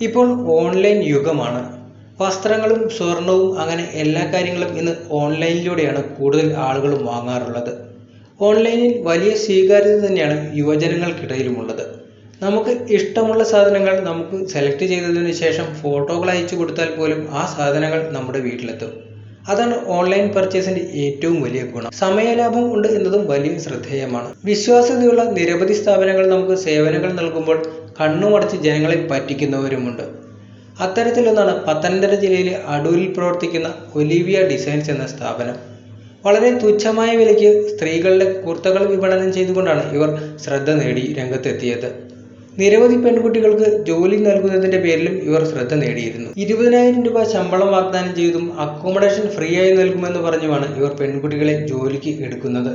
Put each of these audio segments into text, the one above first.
ഇപ്പോൾ ഓൺലൈൻ യുഗമാണ്. വസ്ത്രങ്ങളും സ്വർണവും അങ്ങനെ എല്ലാ കാര്യങ്ങളും ഇന്ന് ഓൺലൈനിലൂടെയാണ് കൂടുതൽ ആളുകളും വാങ്ങാറുള്ളത്. ഓൺലൈനിൽ വലിയ സ്വീകാര്യത തന്നെയാണ് യുവജനങ്ങൾക്കിടയിലുമുള്ളത്. നമുക്ക് ഇഷ്ടമുള്ള സാധനങ്ങൾ നമുക്ക് സെലക്ട് ചെയ്തതിന് ശേഷം ഫോട്ടോകൾ അയച്ചു കൊടുത്താൽ പോലും ആ സാധനങ്ങൾ നമ്മുടെ വീട്ടിലെത്തും. അതാണ് ഓൺലൈൻ പർച്ചേസിന്റെ ഏറ്റവും വലിയ ഗുണം. സമയലാഭം ഉണ്ട് എന്നതും വലിയ ശ്രദ്ധേയമാണ്. വിശ്വാസ്യതയുള്ള നിരവധി സ്ഥാപനങ്ങൾ നമുക്ക് സേവനങ്ങൾ നൽകുമ്പോൾ കണ്ണുമടച്ച് ജനങ്ങളെ പറ്റിക്കുന്നവരുമുണ്ട്. അത്തരത്തിലൊന്നാണ് പത്തനംതിട്ട ജില്ലയിലെ അടൂരിൽ പ്രവർത്തിക്കുന്ന ഒലിവിയ ഡിസൈൻസ് എന്ന സ്ഥാപനം. വളരെ തുച്ഛമായ വിലയ്ക്ക് സ്ത്രീകളുടെ കുർത്തകൾ വിപണനം ചെയ്തുകൊണ്ടാണ് ഇവർ ശ്രദ്ധ നേടി രംഗത്തെത്തിയത്. നിരവധി പെൺകുട്ടികൾക്ക് ജോലി നൽകുന്നതിന്റെ പേരിലും ഇവർ ശ്രദ്ധ നേടിയിരുന്നു. ഇരുപതിനായിരം രൂപ ശമ്പളം വാഗ്ദാനം ചെയ്തും അക്കോമഡേഷൻ ഫ്രീ ആയി നൽകുമെന്ന് പറഞ്ഞുമാണ് ഇവർ പെൺകുട്ടികളെ ജോലിക്ക് എടുക്കുന്നത്.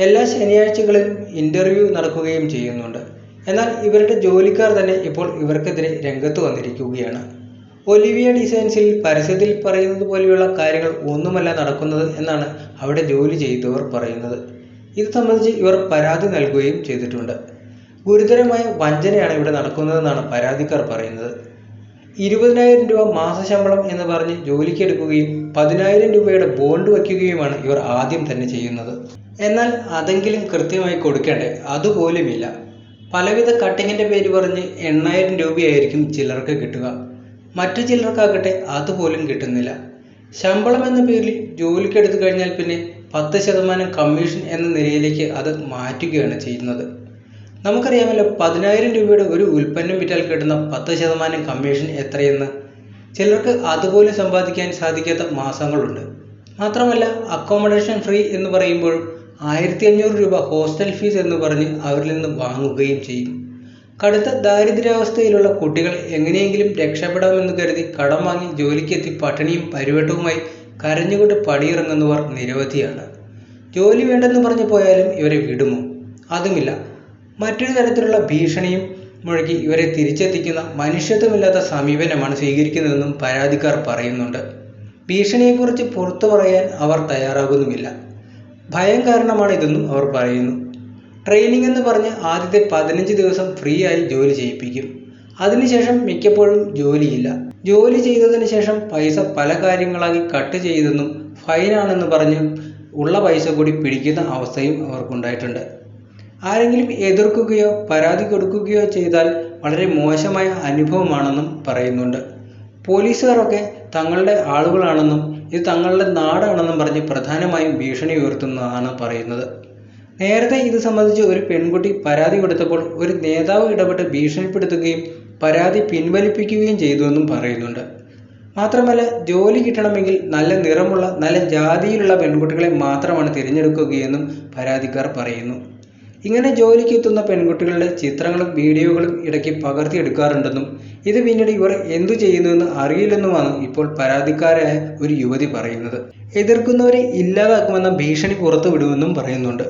എല്ലാ ശനിയാഴ്ചകളിലും ഇന്റർവ്യൂ നടക്കുകയും ചെയ്യുന്നുണ്ട്. എന്നാൽ ഇവരുടെ ജോലിക്കാർ തന്നെ ഇപ്പോൾ ഇവർക്കെതിരെ രംഗത്ത് വന്നിരിക്കുകയാണ്. ഒലിവിയ ഡിസൈൻസിൽ പരസ്യത്തിൽ പറയുന്നത് പോലെയുള്ള കാര്യങ്ങൾ ഒന്നുമല്ല നടക്കുന്നത് എന്നാണ് അവിടെ ജോലി ചെയ്തവർ പറയുന്നത്. ഇത് സംബന്ധിച്ച് ഇവർ പരാതി നൽകുകയും ചെയ്തിട്ടുണ്ട്. ഗുരുതരമായ വഞ്ചനയാണ് ഇവിടെ നടക്കുന്നതെന്നാണ് പരാതിക്കാർ പറയുന്നത്. ഇരുപതിനായിരം രൂപ മാസശമ്പളം എന്ന് പറഞ്ഞ് ജോലിക്കെടുക്കുകയും പതിനായിരം രൂപയുടെ ബോണ്ട് വയ്ക്കുകയുമാണ് ഇവർ ആദ്യം തന്നെ ചെയ്യുന്നത്. എന്നാൽ അതെങ്കിലും കൃത്യമായി കൊടുക്കേണ്ടേ? അതുപോലുമില്ല. പലവിധ കട്ടിങ്ങിന്റെ പേര് പറഞ്ഞ് എണ്ണായിരം രൂപയായിരിക്കും ചിലർക്ക് കിട്ടുക. മറ്റു ചിലർക്കാകട്ടെ അതുപോലും കിട്ടുന്നില്ല. ശമ്പളം എന്ന പേരിൽ ജോലിക്കെടുത്തു കഴിഞ്ഞാൽ പിന്നെ പത്ത് ശതമാനം കമ്മീഷൻ എന്ന നിലയിലേക്ക് അത് മാറ്റുകയാണ് ചെയ്യുന്നത്. നമുക്കറിയാമല്ലോ പതിനായിരം രൂപയുടെ ഒരു ഉൽപ്പന്നം വിറ്റാൽ കിട്ടുന്ന പത്ത് ശതമാനം കമ്മീഷൻ എത്രയെന്ന്. ചിലർക്ക് അതുപോലും സമ്പാദിക്കാൻ സാധിക്കാത്ത മാസങ്ങളുണ്ട്. മാത്രമല്ല അക്കോമഡേഷൻ ഫ്രീ എന്ന് പറയുമ്പോഴും ആയിരത്തി അഞ്ഞൂറ് രൂപ ഹോസ്റ്റൽ ഫീസ് എന്ന് പറഞ്ഞ് അവരിൽ നിന്ന് വാങ്ങുകയും ചെയ്യും കടുത്ത ദാരിദ്ര്യാവസ്ഥയിലുള്ള കുട്ടികൾ എങ്ങനെയെങ്കിലും രക്ഷപ്പെടാമെന്ന് കരുതി കടം വാങ്ങി ജോലിക്കെത്തി പട്ടിണിയും പരിവട്ടവുമായി കരഞ്ഞുകൊണ്ട് പടിയിറങ്ങുന്നവർ നിരവധിയാണ്. ജോലി വേണ്ടെന്ന് പറഞ്ഞു പോയാലും ഇവരെ വിടുമോ? അതുമില്ല. മറ്റൊരു തരത്തിലുള്ള ഭീഷണിയും മുഴക്കി ഇവരെ തിരിച്ചെത്തിക്കുന്ന മനുഷ്യത്വമില്ലാത്ത സമീപനമാണ് സ്വീകരിക്കുന്നതെന്നും പരാതിക്കാർ പറയുന്നുണ്ട്. ഭീഷണിയെക്കുറിച്ച് പുറത്തു പറയാൻ അവർ തയ്യാറാകുന്നുമില്ല. ഭയം കാരണമാണ് ഇതെന്നും അവർ പറയുന്നു. ട്രെയിനിങ് എന്ന് പറഞ്ഞ് ആദ്യത്തെ പതിനഞ്ച് ദിവസം ഫ്രീ ആയി ജോലി ചെയ്യിപ്പിക്കും. അതിനുശേഷം മിക്കപ്പോഴും ജോലിയില്ല. ജോലി ചെയ്തതിന് ശേഷം പൈസ പല കാര്യങ്ങളായി കട്ട് ചെയ്തെന്നും ഫൈനാണെന്ന് പറഞ്ഞ് ഉള്ള പൈസ കൂടി പിടിക്കുന്ന അവസ്ഥയും അവർക്കുണ്ടായിട്ടുണ്ട്. ആരെങ്കിലും എതിർക്കുകയോ പരാതി കൊടുക്കുകയോ ചെയ്താൽ വളരെ മോശമായ അനുഭവമാണെന്നും പറയുന്നുണ്ട്. പോലീസുകാരൊക്കെ തങ്ങളുടെ ആളുകളാണെന്നും ഇത് തങ്ങളുടെ നാടാണെന്നും പറഞ്ഞ് പ്രധാനമായും ഭീഷണി ഉയർത്തുന്നതാണ് പറയുന്നത്. നേരത്തെ ഇത് സംബന്ധിച്ച് ഒരു പെൺകുട്ടി പരാതി കൊടുത്തപ്പോൾ ഒരു നേതാവ് ഇടപെട്ട് ഭീഷണിപ്പെടുത്തുകയും പരാതി പിൻവലിപ്പിക്കുകയും ചെയ്തുവെന്നും പറയുന്നുണ്ട്. മാത്രമല്ല ജോലി കിട്ടണമെങ്കിൽ നല്ല നിറമുള്ള നല്ല ജാതിയിലുള്ള പെൺകുട്ടികളെ മാത്രമാണ് തിരഞ്ഞെടുക്കുകയെന്നും പരാതിക്കാർ പറയുന്നു. ഇങ്ങനെ ജോലിക്ക് എത്തുന്ന പെൺകുട്ടികളുടെ ചിത്രങ്ങളും വീഡിയോകളും ഇടയ്ക്ക് പകർത്തിയെടുക്കാറുണ്ടെന്നും ഇത് പിന്നീട് ഇവർ എന്തു ചെയ്യുന്നുവെന്ന് അറിയില്ലെന്നുമാണ് ഇപ്പോൾ പരാതിക്കാരായ ഒരു യുവതി പറയുന്നത്. എതിർക്കുന്നവരെ ഇല്ലാതാക്കുമെന്ന ഭീഷണി പുറത്തുവിടുമെന്നും പറയുന്നുണ്ട്.